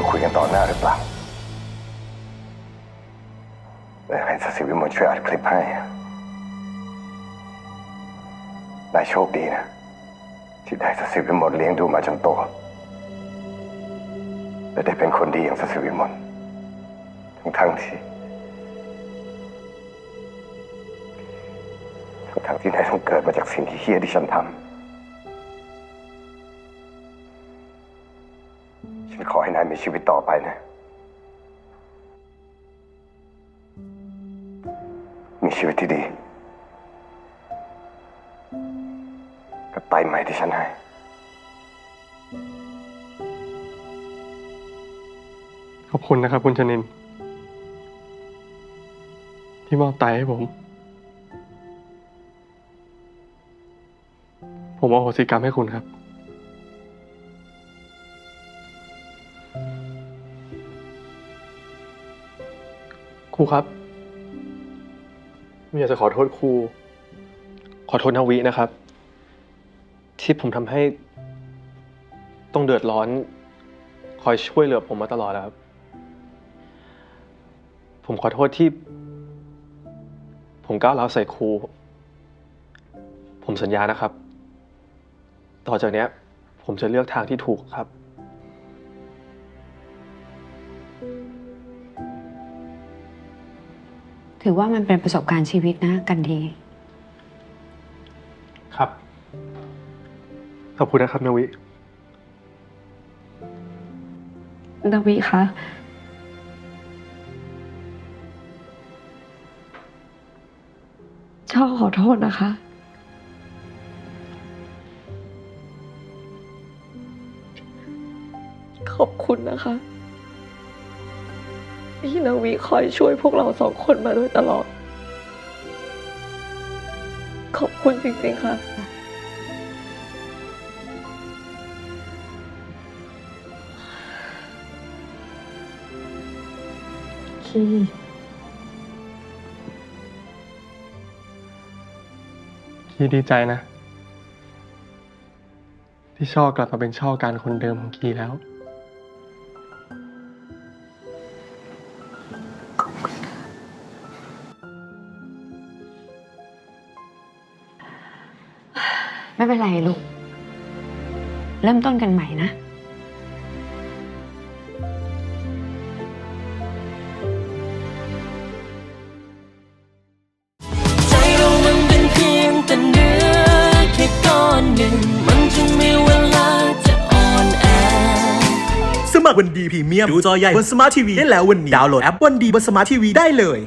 พูดคุยกันต่อหน้าหรือเปล่าให้สสิวิมลช่วยอัดคลิปให้นายโชคดีนะ ที่ได้สสิวิมลเลี้ยงดูมาจนโต และได้เป็นคนดีอย่างสสิวิมลทั้งทั้งๆที่ทั้งทั้งๆที่นายต้องเกิดมาจากสิ่งที่เฮี้ยที่ฉันทำ ฉันขอให้นายมีชีวิตต่อไปนะ มีชีวิตที่ดี กับไตใหม่ที่ฉันให้ ขอบคุณนะครับ คุณชนิน ที่มอบไตให้ผม ผมเอาโหสิกรรมให้คุณครับ ครูครับผมอยากจะขอโทษครู ขอโทษนาวินะครับ ที่ผมทำให้ต้องเดือดร้อน คอยช่วยเหลือผมมาตลอดนะครับ ผมขอโทษที่ ผมก้าวร้าวใส่ครู ผมสัญญานะครับ ต่อจากเนี้ย ผมจะเลือกทางที่ถูกครับ ถือว่ามันเป็นประสบการณ์ชีวิตนะกันดี ครับ ขอบคุณนะครับนาวิดาวิคะช่อขอโทษนะคะ ขอบคุณนะคะ ที่นาวิคอยช่วยพวกเราสองคนมาโดยตลอด ขอบคุณจริงๆค่ะ คีคีดีใจนะ ที่ช่อกลับมาเป็นช่อการคนเดิมของคีแล้ว ไม่เป็นไรลูก เริ่มต้นกันใหม่นะ ใจเรามันเป็นเพียงแต่เนื้อแค่ก้อนหนึ่ง มันจึงมีเวลาจะอ่อนแอ สมัครวันดีพรีเมียมดูจอใหญ่บนสมาร์ททีวีได้แล้ววันนี้ ดาวน์โหลดแอปวันดีบนสมาร์ททีวีได้เลย